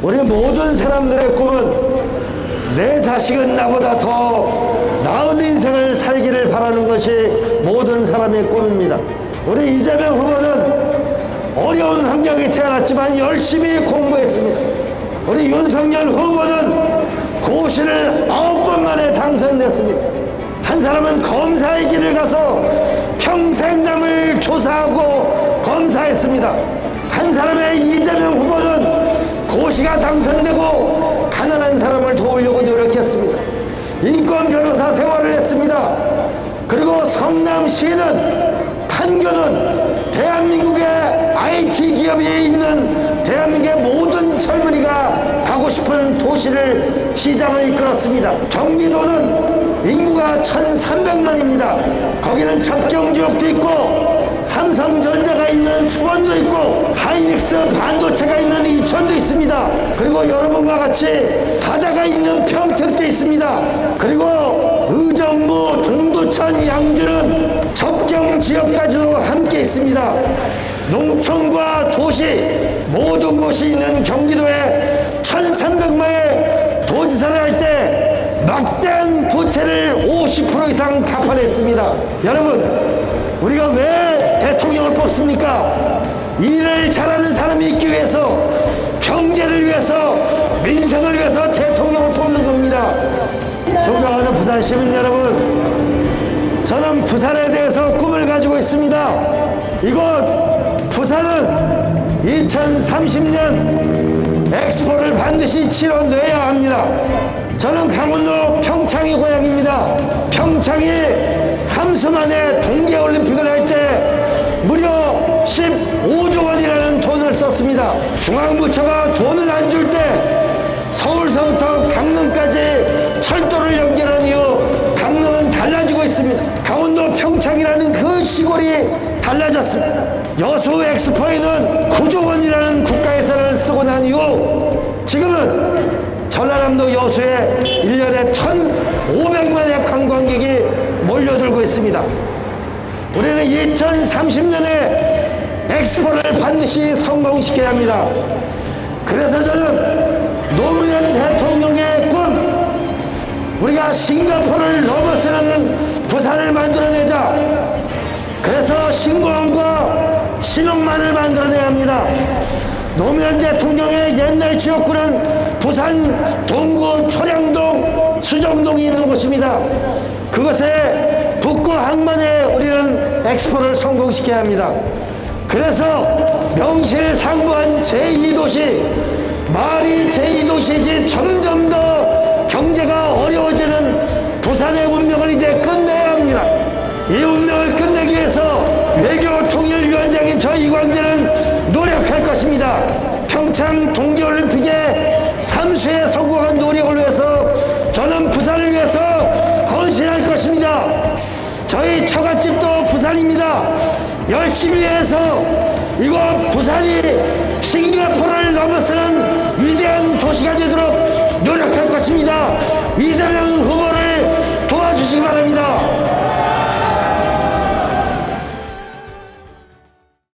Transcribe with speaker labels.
Speaker 1: 우리 모든 사람들의 꿈은 내 자식은 나보다 더 나은 인생을 살기를 바라는 것이 모든 사람의 꿈입니다. 우리 이재명 후보는 어려운 환경에 태어났지만 열심히 공부했습니다. 우리 윤석열 후보는 고시를 아홉 번 만에 당선됐습니다. 한 사람은 검사의 길을 가서 평생 남을 조사하고 검사했습니다. 한 사람의 당선되고 가난한 사람을 도우려고 노력했습니다. 인권 변호사 생활을 했습니다. 그리고 성남시는 판교는 대한민국의 IT 기업이 있는 대한민국의 모든 젊은이가 가고 싶은 도시를 시장을 이끌었습니다. 경기도는 인구가 1,300만입니다. 거기는 접경 지역도 있고 삼성전자 가 있는 수원도 있고 하이닉스 반도체가 있는 이천도 있습니다. 그리고 여러분과 같이 바다가 있는 평택도 있습니다. 그리고 의정부, 동두천, 양주는 접경 지역까지도 함께 있습니다. 농촌과 도시 모든 곳이 있는 경기도에 1,300만의 도지사를 할 때 막대한 부채를 50% 이상 갚아냈습니다. 여러분, 우리가 왜 뽑습니까? 일을 잘하는 사람이 있기 위해서, 경제를 위해서, 민생을 위해서 대통령을 뽑는 겁니다. 존경하는 부산 시민 여러분, 저는 부산에 대해서 꿈을 가지고 있습니다. 이곳 부산은 2030년 엑스포를 반드시 치러내야 합니다. 저는 강원도 평창이 고향입니다. 평창이 삼수 만에 썼습니다. 중앙부처가 돈을 안 줄 때 서울서부터 강릉까지 철도를 연결한 이후 강릉은 달라지고 있습니다. 강원도 평창이라는 그 시골이 달라졌습니다. 여수 엑스포에는 9조 원이라는 국가 예산을 쓰고 난 이후 지금은 전라남도 여수에 1년에 1,500만의 관광객이 몰려들고 있습니다. 우리는 2030년에 엑스포를 반드시 성공시켜야 합니다. 그래서 저는 노무현 대통령의 꿈, 우리가 싱가포르를 넘어서는 부산을 만들어내자. 그래서 신공항과 신흥만을 만들어내야 합니다. 노무현 대통령의 옛날 지역구는 부산 동구 초량동 수정동이 있는 곳입니다. 그것에 북구 항만에 우리는 엑스포를 성공시켜야 합니다. 그래서 명실상부한 제2도시 말이 제2도시지 점점 더 경제가 어려워지는 부산의 운명을 이제 끝내야 합니다. 이 운명을 끝내기 위해서 외교통일위원장인 저 이광재는 노력할 것입니다. 평창 동계올림픽에 삼수에 성공한 노력을 위해서 저는 부산을 위해서 헌신할 것입니다. 저희 처갓집도 부산입니다. 열심히 해서 이곳 부산이 싱가포르를 넘어서는 위대한 도시가 되도록 노력할 것입니다. 이재명